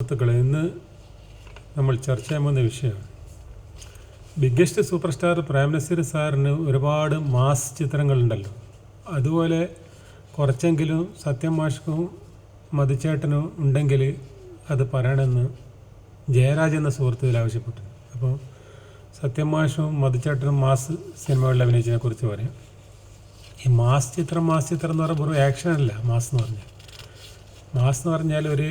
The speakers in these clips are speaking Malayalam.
സുഹൃത്തുക്കളെ ഇന്ന് നമ്മൾ ചർച്ച ചെയ്യാൻ പോകുന്ന വിഷയമാണ്. Biggest super star Prem Nazir സാറിന് ഒരുപാട് മാസ് ചിത്രങ്ങളുണ്ടല്ലോ. അതുപോലെ കുറച്ചെങ്കിലും സത്യം മാഷ്കും മതിച്ചേട്ടനും ഉണ്ടെങ്കിൽ അത് പറയണമെന്ന് ജയരാജ് എന്ന സുഹൃത്തുക്കൾ ആവശ്യപ്പെട്ടു. അപ്പോൾ സത്യം മാഷും മതിച്ചേട്ടനും മാസ് സിനിമകളിൽ അഭിനയിച്ചതിനെ കുറിച്ച് പറയാം. ഈ മാസ് ചിത്രം മാസ് ചിത്രം എന്ന് പറയുമ്പോൾ ഒരു ആക്ഷൻ അല്ല മാസ് എന്ന് പറഞ്ഞാൽ. മാസ് എന്ന് പറഞ്ഞാൽ ഒരു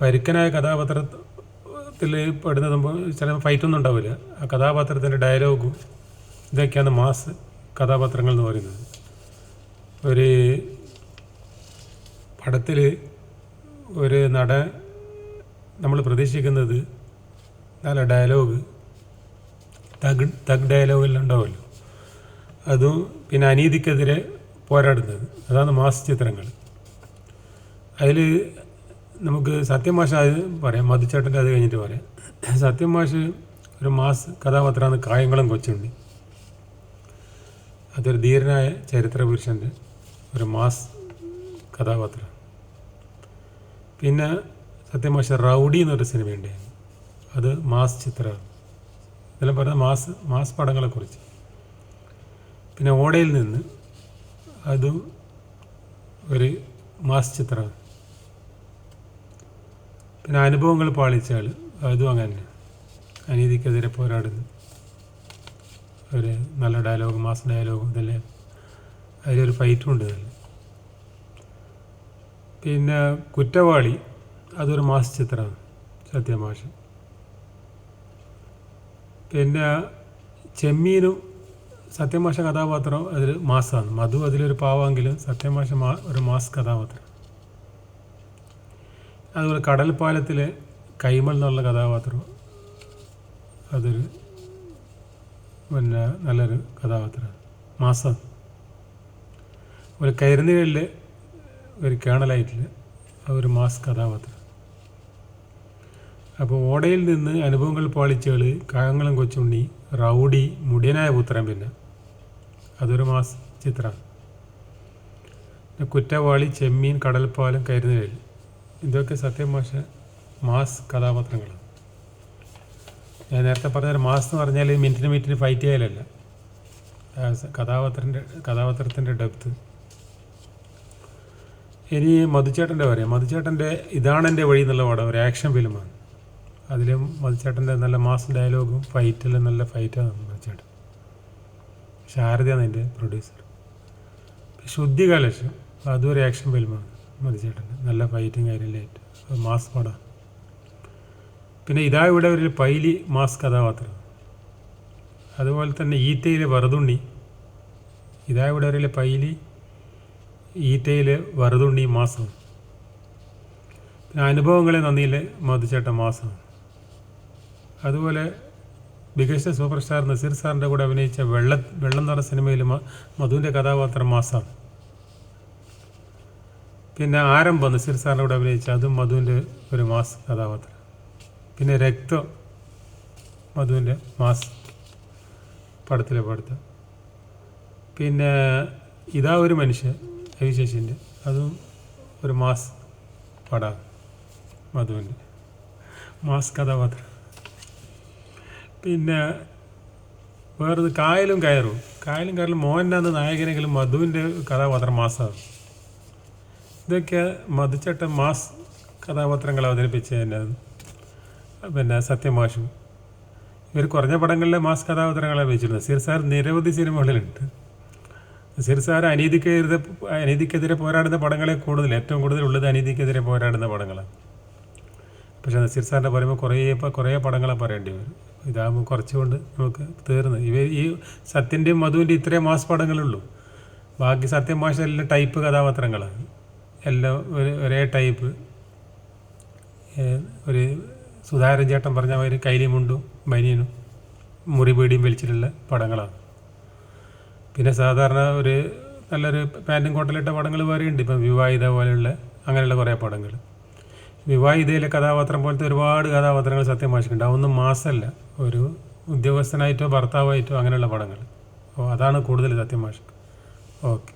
പരുക്കനായ കഥാപാത്രത്തിൽ പെടുന്ന സംഭവം ചില ഫൈറ്റൊന്നും ഉണ്ടാവില്ല. ആ കഥാപാത്രത്തിന്റെ ഡയലോഗും ഇതൊക്കെയാണ് മാസ് കഥാപാത്രങ്ങൾ എന്ന് പറയുന്നത്. ഒരു പടത്തിൽ ഒരു നട നമ്മൾ പ്രതീക്ഷിക്കുന്നത് നല്ല ഡയലോഗ് തഗ് തഗ് ഡയലോഗെല്ലാം ഉണ്ടാവുമല്ലോ. അതും പിന്നെ അനീതിക്കെതിരെ പോരാടുന്നത്. അതാണ് മാസ് ചിത്രങ്ങൾ. അതിൽ നമുക്ക് സത്യമാഷ അത് പറയാം മധുച്ചേട്ടന്റെ അത് കഴിഞ്ഞിട്ട് പറയാം. സത്യം മാഷ് ഒരു മാസ് കഥാപാത്രമാണ് കായംകുളം കൊച്ചുണ്ണി. അതൊരു ധീരനായ ചരിത്ര പുരുഷന്റെ ഒരു മാസ് കഥാപാത്രം. പിന്നെ സത്യമാശ റൗഡി എന്നൊരു സിനിമയുണ്ടായിരുന്നു അത് മാസ് ചിത്രമാണ് ഇതെല്ലാം പറയുന്നത് മാസ് മാസ് പടങ്ങളെക്കുറിച്ച്. പിന്നെ ഓടയിൽ നിന്ന് അതും ഒരു മാസ് ചിത്രമാണ് പിന്നെ അനുഭവങ്ങൾ പാളിച്ചാൽ അതും അങ്ങനെ. അനീതിക്കെതിരെ പോരാടുന്നു ഒരു നല്ല ഡയലോഗ് മാസ് ഡയലോഗ് ഇതെല്ലാം. അതിലൊരു ഫൈറ്റും ഉണ്ട് ഇതിൽ പിന്നെ കുറ്റവാളി അതൊരു മാസ് ചിത്രമാണ് സത്യമാഷ പിന്നെ ചെമ്മീനും സത്യമാഷ കഥാപാത്രം അതിൽ മാസമാണ് മധു അതിലൊരു പാവമെങ്കിലും സത്യമാഷ മാ ഒരു മാസ് കഥാപാത്രം. അതുപോലെ കടൽപ്പാലത്തിലെ കൈമൾ എന്നുള്ള കഥാപാത്രം അതൊരു പിന്നെ നല്ലൊരു കഥാപാത്രമാണ്. മാസം. ഒരു കരുന്നുകളിലെ ഒരു കേണലായിട്ടിൽ ഒരു മാസ് കഥാപാത്രം. അപ്പോൾ ഓടയിൽ നിന്ന് അനുഭവങ്ങൾ പാളിച്ചുകൾ കായംകുളം കൊച്ചുണ്ണി റൗഡി മുടിയനായ പുത്രൻ പിന്നെ. അതൊരു മാസ് ചിത്രമാണ് കുറ്റവാളി ചെമ്മീൻ കടൽപ്പാലം കരുന്നുകളിൽ ഇതൊക്കെ സത്യം മാഷ മാസ് കഥാപാത്രങ്ങളാണ് ഞാൻ നേരത്തെ പറഞ്ഞ മാസ് എന്ന് പറഞ്ഞാൽ മിനിറ്റിന് മിനിറ്റിന് ഫൈറ്റ് ചെയ്യലല്ല. കഥാപാത്രന്റെ കഥാപാത്രത്തിന്റെ ഡെപ്ത് ഇനി മധുചേട്ടന്റെ പറയാം മധുചേട്ടന്റെ ഇതാണ് എന്റെ വഴി എന്നുള്ള പടം ഒരു ആക്ഷൻ ഫിലിമാണ് അതിലും മധുചേട്ടന്റെ നല്ല മാസ് ഡയലോഗും ഫൈറ്റിലും നല്ല ഫൈറ്റാണ് മധുചേട്ടൻ. ശാരദയാണ് എന്റെ പ്രൊഡ്യൂസർ ശുദ്ധി കലശം അതും ഒരു ആക്ഷൻ ഫിലിമാണ് മധുചേട്ടന്റെ നല്ല ഫൈറ്റും കാര്യമില്ലായിട്ട് മാസ് പടം. പിന്നെ ഇതാ ഇവിടെ ഒരു പൈലി മാസ് കഥാപാത്രം. അതുപോലെ തന്നെ ഈറ്റയിലെ വറുതുണ്ണി. ഇതാ ഇവിടെ ഒരു പൈലി ഈറ്റയിലെ വറുതുണ്ണി മാസം പിന്നെ അനുഭവങ്ങളെ നന്ദിയിലെ മധുചേട്ടൻ മാസം അതുപോലെ മികച്ച സൂപ്പർ സ്റ്റാർ നസീർ സാറിന്റെ കൂടെ അഭിനയിച്ച വെള്ള വെള്ളം പറഞ്ഞ സിനിമയിൽ മധുവിന്റെ കഥാപാത്രം മാസമാണ് പിന്നെ ആരംഭം നസീർ സാറിന്റെ കൂടെ അഭിനയിച്ച അതും മധുവിന്റെ ഒരു മാസ് കഥാപാത്രം. പിന്നെ രക്തം മധുവിന്റെ മാസ് പടത്തിലെ പടത്ത് പിന്നെ ഇതാ ഒരു മനുഷ്യൻ രവിശേഷിന്റെ. അതും ഒരു മാസ് പടമാണ് മധുവിന്റെ മാസ് കഥാപാത്രം. പിന്നെ വേറൊരു കായലും കയറും. കായലും കയറലും അന്ന് നായകനെങ്കിലും മധുവിന്റെ കഥാപാത്രം മാസമാണ് ഇതൊക്കെ മധുച്ചട്ട മാസ് കഥാപാത്രങ്ങൾ അവതരിപ്പിച്ച തന്നെ പിന്നെ സത്യമാഷും ഇവർ കുറഞ്ഞ പടങ്ങളിലെ മാസ് കഥാപാത്രങ്ങളെ അഭിനയിച്ചിട്ടുണ്ട് നസീർ സാർ നിരവധി സിനിമകളിലുണ്ട്. നസീർ സാർ അനീതിക്കെതിരെ അനീതിക്കെതിരെ പോരാടുന്ന പടങ്ങളെ കൂടുതൽ ഏറ്റവും കൂടുതൽ ഉള്ളത് അനീതിക്കെതിരെ പോരാടുന്ന പടങ്ങളാണ്. പക്ഷേ നസീർ സാറിന്റെ പറയുമ്പോൾ കുറേ കുറേ പടങ്ങളെ പറയേണ്ടി വരും. ഇതാകുമ്പോൾ കുറച്ചുകൊണ്ട് നമുക്ക് തീർന്ന്. ഇവ ഈ സത്യന്റെയും മധുവിന്റെയും ഇത്രയും മാസ് പടങ്ങളുള്ളൂ. ബാക്കി സത്യം മാഷ എല്ലാം ടൈപ്പ് കഥാപാത്രങ്ങളാണ്. എല്ലാം ഒരു ഒരേ ടൈപ്പ്. ഒരു സുധാകരൻ ചേട്ടൻ പറഞ്ഞ ഒരു കൈലി മുണ്ടും ബനിയനും മുറിപീടിയും വലിച്ചിട്ടുള്ള പടങ്ങളാണ്. പിന്നെ സാധാരണ ഒരു നല്ലൊരു പാന്റും കോട്ടലിട്ട പടങ്ങൾ വേറെയുണ്ട് ഇപ്പം വിവാഹിത പോലെയുള്ള അങ്ങനെയുള്ള കുറേ പടങ്ങൾ. വിവാഹിതയിലെ കഥാപാത്രം പോലത്തെ ഒരുപാട് കഥാപാത്രങ്ങൾ സത്യം വായിച്ചിട്ടുണ്ട് അതൊന്നും മാസമല്ല. ഒരു ഉദ്യോഗസ്ഥനായിട്ടോ ഭർത്താവായിട്ടോ അങ്ങനെയുള്ള പടങ്ങൾ. അപ്പോൾ അതാണ് കൂടുതൽ സത്യം സത്യമാഷിക്ക് ഓക്കെ.